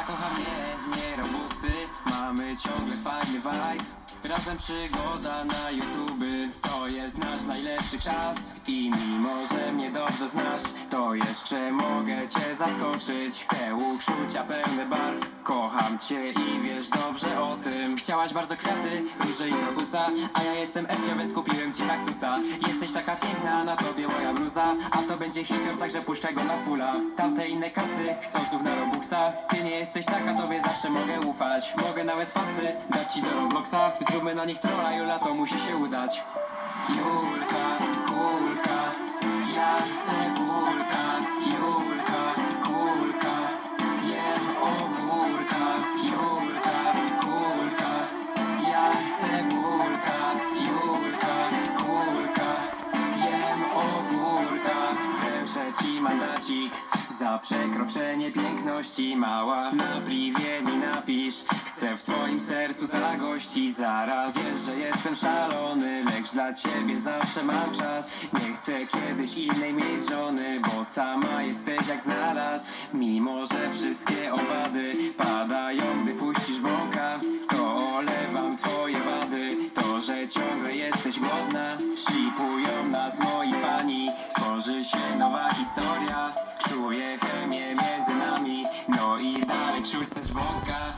kocham nie, nie robuxy. Mamy ciągle fajny vibe. Razem przygoda na YouTube To jest nasz najlepszy czas. I mimo, że mnie dobrze znasz To jeszcze mogę cię zaskoczyć. Te uczucia pełne barw. Kocham cię i wiesz dobrze o tym. Chciałaś bardzo kwiaty, róże i krokusa A ja jestem Ewcia, więc kupiłem ci kaktusa. Jesteś taka piękna, na tobie moja bluza. A to będzie hicior, także puszczaj go na fula. Tamte inne kasy, chcą znów na Robuxa. Ty nie jesteś taka, tobie zawsze mogę ufać. Mogę nawet pasy dać ci do Robloxa Zróbmy na nich trolla, Jula, to musi się udać. Julka, kulka, ja chcę kulka. Julka, kulka, jem ogórka. Julka, kulka, ja chcę kulka. Julka, kulka, jem ogórka. Wręczę ci mandacik za przekroczenie piękności mała. Na pliwie mi napisz. Chcę w twoim sercu zagościć. Zaraz Wiesz, że jestem szalony Lecz dla ciebie zawsze mam czas. Nie chcę kiedyś innej mieć żony Bo sama jesteś jak znalazł. Mimo, że wszystkie owady Padają, gdy puścisz bąka To olewam twoje wady. To, że ciągle jesteś głodna Shipują nowa historia. Czuję chemię między nami. No i dalej czuć też Boga.